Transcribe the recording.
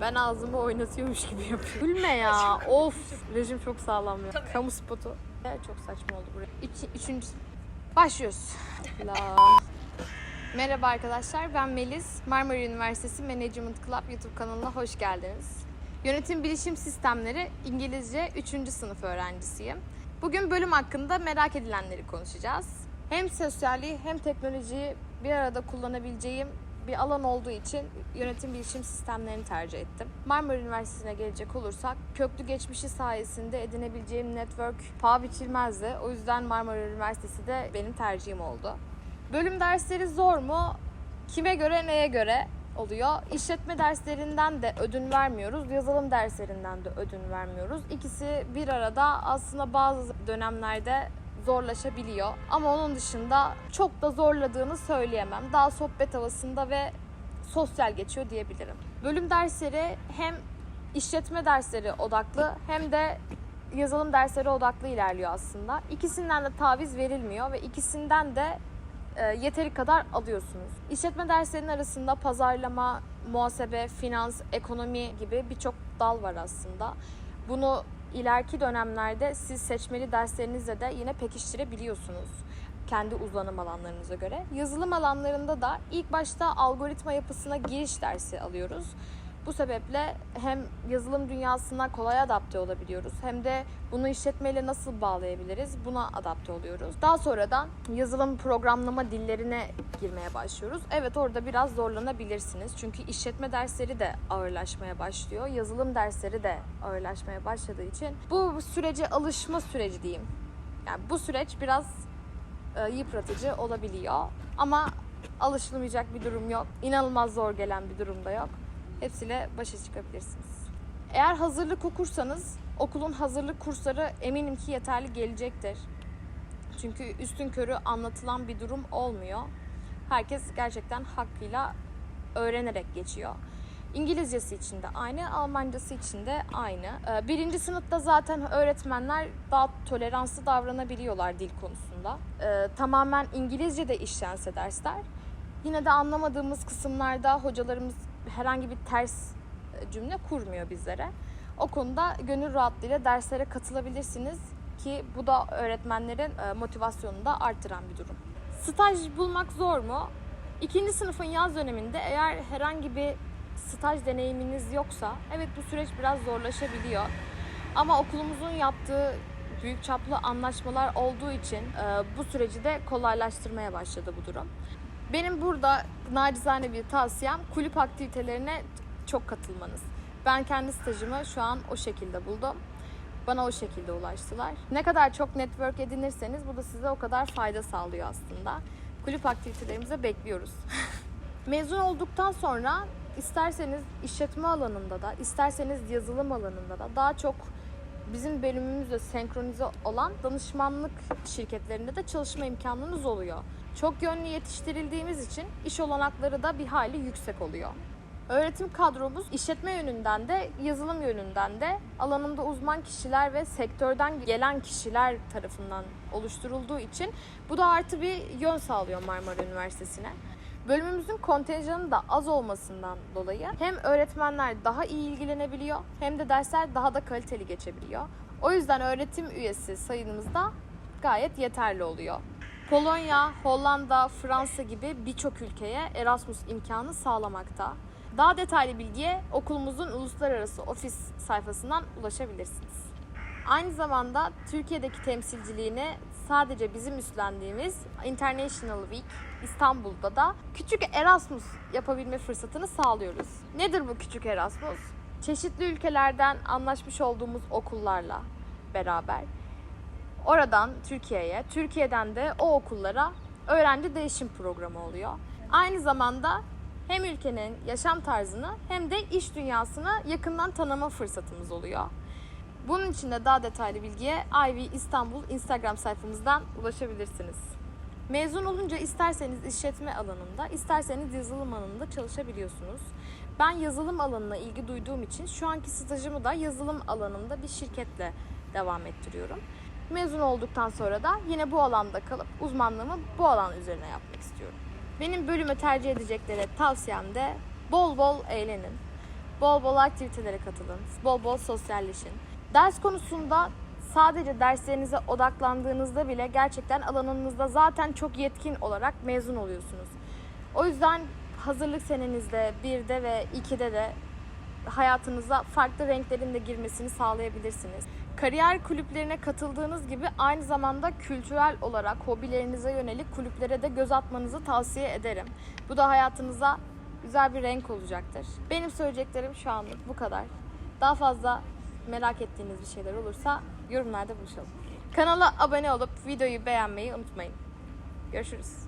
Ben ağzımı oynatıyormuş gibi yapıyorum. Gülme ya. of. Rejim çok sağlam ya. Kamu spotu. Evet, Çok saçma oldu buraya. Üç, üçüncü. Başlıyoruz. La. Merhaba arkadaşlar. Ben Melis. Marmara Üniversitesi Management Club YouTube kanalına hoş geldiniz. Yönetim Bilişim Sistemleri İngilizce 3. sınıf öğrencisiyim. Bugün bölüm hakkında merak edilenleri konuşacağız. Hem sosyalliği hem teknolojiyi bir arada kullanabileceğim bir alan olduğu için yönetim bilişim sistemlerini tercih ettim. Marmara Üniversitesi'ne gelecek olursak köklü geçmişi sayesinde edinebileceğim network paha biçilmezdi. O yüzden Marmara Üniversitesi de benim tercihim oldu. Bölüm dersleri zor mu? Kime göre neye göre oluyor. İşletme derslerinden de ödün vermiyoruz. Yazılım derslerinden de ödün vermiyoruz. İkisi bir arada aslında bazı dönemlerde zorlaşabiliyor. Ama onun dışında çok da zorladığını söyleyemem. Daha sohbet havasında ve sosyal geçiyor diyebilirim. Bölüm dersleri hem işletme dersleri odaklı hem de yazılım dersleri odaklı ilerliyor aslında. İkisinden de taviz verilmiyor ve ikisinden de e, yeteri kadar alıyorsunuz. İşletme derslerinin arasında pazarlama, muhasebe, finans, ekonomi gibi birçok dal var aslında. Bunu ileriki dönemlerde siz seçmeli derslerinizle de yine pekiştirebiliyorsunuz kendi uzmanım alanlarınıza göre. Yazılım alanlarında da ilk başta algoritma yapısına giriş dersi alıyoruz. Bu sebeple hem yazılım dünyasına kolay adapte olabiliyoruz hem de bunu işletmeyle nasıl bağlayabiliriz buna adapte oluyoruz. Daha sonradan yazılım programlama dillerine girmeye başlıyoruz. Evet orada biraz zorlanabilirsiniz çünkü işletme dersleri de ağırlaşmaya başlıyor. Yazılım dersleri de ağırlaşmaya başladığı için bu sürece alışma süreci diyeyim. Yani bu süreç biraz e, yıpratıcı olabiliyor ama alışılmayacak bir durum yok. İnanılmaz zor gelen bir durum da yok. Hepsiyle başa çıkabilirsiniz. Eğer hazırlık okursanız okulun hazırlık kursları eminim ki yeterli gelecektir. Çünkü üstün körü anlatılan bir durum olmuyor. Herkes gerçekten hakkıyla öğrenerek geçiyor. İngilizcesi için de aynı, Almancası için de aynı. Ee, Birinci sınıfta zaten öğretmenler daha toleranslı davranabiliyorlar dil konusunda. Ee, Tamamen İngilizce de işlense dersler. Yine de anlamadığımız kısımlarda hocalarımız herhangi bir ters e, cümle kurmuyor bizlere. O konuda gönül rahatlığıyla derslere katılabilirsiniz ki bu da öğretmenlerin e, motivasyonunu da arttıran bir durum. Staj bulmak zor mu? İkinci sınıfın yaz döneminde eğer herhangi bir staj deneyiminiz yoksa evet bu süreç biraz zorlaşabiliyor. Ama okulumuzun yaptığı büyük çaplı anlaşmalar olduğu için e, bu süreci de kolaylaştırmaya başladı bu durum. Benim burada nacizane bir tavsiyem kulüp aktivitelerine çok katılmanız. Ben kendi stajımı şu an o şekilde buldum. Bana o şekilde ulaştılar. Ne kadar çok network edinirseniz bu da size o kadar fayda sağlıyor aslında. Kulüp aktivitelerimize bekliyoruz. Mezun olduktan sonra isterseniz işletme alanında da, isterseniz yazılım alanında da daha çok bizim bölümümüzle senkronize olan danışmanlık şirketlerinde de çalışma imkanınız oluyor. Çok yönlü yetiştirildiğimiz için iş olanakları da bir hayli yüksek oluyor. Öğretim kadromuz işletme yönünden de yazılım yönünden de alanında uzman kişiler ve sektörden gelen kişiler tarafından oluşturulduğu için bu da artı bir yön sağlıyor Marmara Üniversitesi'ne. Bölümümüzün kontenjanı da az olmasından dolayı hem öğretmenler daha iyi ilgilenebiliyor hem de dersler daha da kaliteli geçebiliyor. O yüzden öğretim üyesi sayımız da gayet yeterli oluyor. Polonya, Hollanda, Fransa gibi birçok ülkeye Erasmus imkanı sağlamakta. Daha detaylı bilgiye okulumuzun uluslararası ofis sayfasından ulaşabilirsiniz. Aynı zamanda Türkiye'deki temsilciliğini sadece bizim üstlendiğimiz International Week İstanbul'da da küçük Erasmus yapabilme fırsatını sağlıyoruz. Nedir bu küçük Erasmus? Çeşitli ülkelerden anlaşmış olduğumuz okullarla beraber oradan Türkiye'ye, Türkiye'den de o okullara öğrenci değişim programı oluyor. Aynı zamanda hem ülkenin yaşam tarzını hem de iş dünyasını yakından tanıma fırsatımız oluyor. Bunun için de daha detaylı bilgiye Ivy İstanbul Instagram sayfamızdan ulaşabilirsiniz. Mezun olunca isterseniz işletme alanında, isterseniz yazılım alanında çalışabiliyorsunuz. Ben yazılım alanına ilgi duyduğum için şu anki stajımı da yazılım alanında bir şirketle devam ettiriyorum. Mezun olduktan sonra da yine bu alanda kalıp uzmanlığımı bu alan üzerine yapmak istiyorum. Benim bölümü tercih edeceklere tavsiyem de bol bol eğlenin. Bol bol aktivitelere katılın. Bol bol sosyalleşin. Ders konusunda sadece derslerinize odaklandığınızda bile gerçekten alanınızda zaten çok yetkin olarak mezun oluyorsunuz. O yüzden hazırlık senenizde, 1'de ve 2'de de hayatınıza farklı renklerin de girmesini sağlayabilirsiniz. Kariyer kulüplerine katıldığınız gibi aynı zamanda kültürel olarak hobilerinize yönelik kulüplere de göz atmanızı tavsiye ederim. Bu da hayatınıza güzel bir renk olacaktır. Benim söyleyeceklerim şu anlık bu kadar. Daha fazla merak ettiğiniz bir şeyler olursa yorumlarda buluşalım. Kanala abone olup videoyu beğenmeyi unutmayın. Görüşürüz.